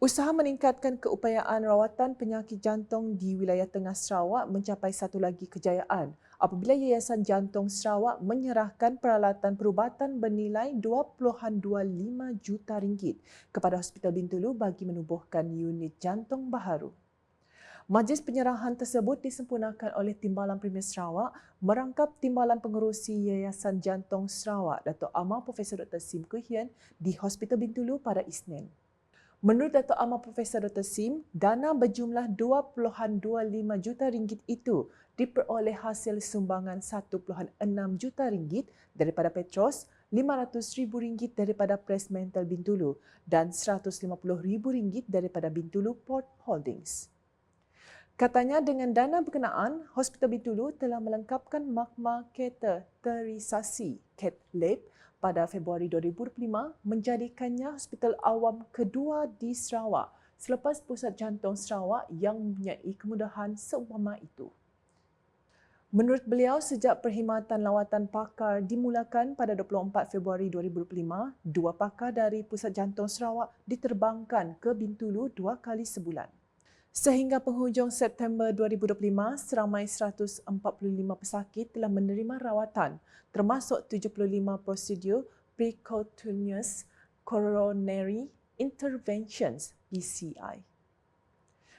Usaha meningkatkan keupayaan rawatan penyakit jantung di wilayah Tengah Sarawak mencapai satu lagi kejayaan apabila Yayasan Jantung Sarawak menyerahkan peralatan perubatan bernilai 2.25 juta ringgit kepada Hospital Bintulu bagi menubuhkan unit jantung baharu. Majlis penyerahan tersebut disempurnakan oleh Timbalan Premier Sarawak merangkap Timbalan Pengerusi Yayasan Jantung Sarawak Datuk Amar Profesor Dr. Sim Kuhian di Hospital Bintulu pada Isnin. Menurut Datuk Amar Profesor Dr. Sim, dana berjumlah 2.25 juta ringgit itu diperoleh hasil sumbangan 1.6 juta ringgit daripada Petros, 500 ribu ringgit daripada Press Mental Bintulu dan 150 ribu ringgit daripada Bintulu Port Holdings. Katanya dengan dana berkenaan, Hospital Bintulu telah melengkapkan makma kateterisasi (CAT Lab) pada Februari 2025 menjadikannya hospital awam kedua di Sarawak selepas Pusat Jantung Sarawak yang mempunyai kemudahan seumpama itu. Menurut beliau, sejak perkhidmatan lawatan pakar dimulakan pada 24 Februari 2025, dua pakar dari Pusat Jantung Sarawak diterbangkan ke Bintulu dua kali sebulan. Sehingga penghujung September 2025, seramai 145 pesakit telah menerima rawatan termasuk 75 prosedur percutaneous coronary interventions PCI.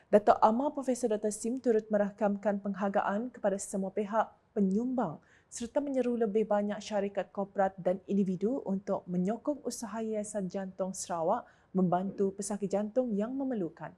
Datuk Amar Profesor Dr. Sim turut merakamkan penghargaan kepada semua pihak penyumbang serta menyeru lebih banyak syarikat korporat dan individu untuk menyokong usaha Yayasan Jantung Sarawak membantu pesakit jantung yang memerlukan.